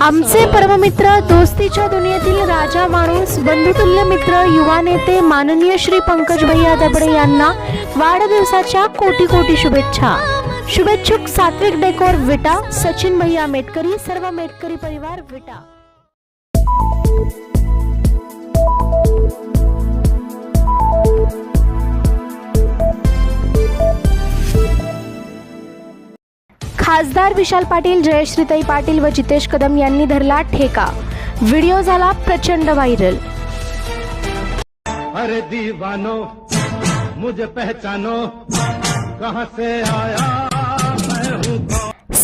आमचे परममित्र दोस्तीच्या दुनियेतील राजा माणूस बंधुतुल्य मित्र युवा नेते माननीय श्री पंकज भैया दबडे यांना वाढदिवसाच्या कोटी कोटी शुभेच्छा. शुभेच्छुक सात्विक डेकोर विटा सचिन भैया मेटकरी सर्व मेटकरी परिवार विटा. खासदार विशाल पाटील जयश्रीताई पाटील व जितेश कदम यांनी धरला ठेका. व्हिडिओ झाला प्रचंड व्हायरल. अरे दीवानो मुझे पहचानो कहां से आया?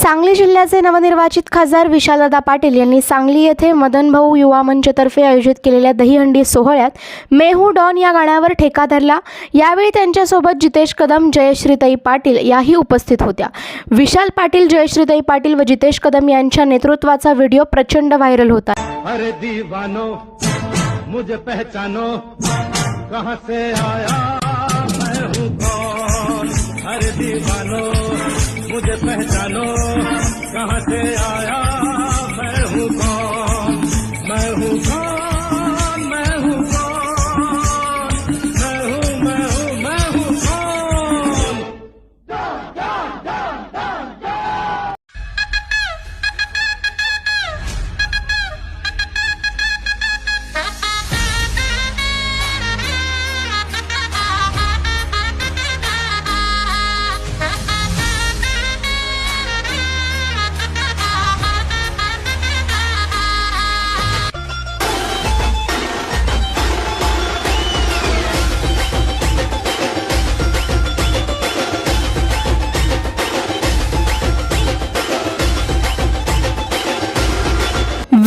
सांगली जिल्ह्याचे नवनिर्वाचित खासदार विशालदा पाटील यांनी सांगली येथे मदन भाऊ युवा मंचतर्फे आयोजित केलेल्या दहीहंडी सोहळ्यात मेहू डॉन या गाण्यावर ठेका धरला. यावेळी त्यांच्यासोबत जितेश कदम जयश्रीताई पाटील याही उपस्थित होत्या. विशाल पाटील जयश्रीताई पाटील व जितेश कदम यांच्या नेतृत्वाचा व्हिडिओ प्रचंड व्हायरल होता. अरे दीवानो मुझे पहचानो कहां से आया मैं हूं कौन? अरे दीवानो मुझे पहचानो। कहाँ से आया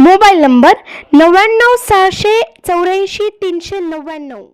मोबाईल नंबर नव्याण्णव सहाशे चौऱ्याऐंशी तीनशे नव्याण्णव.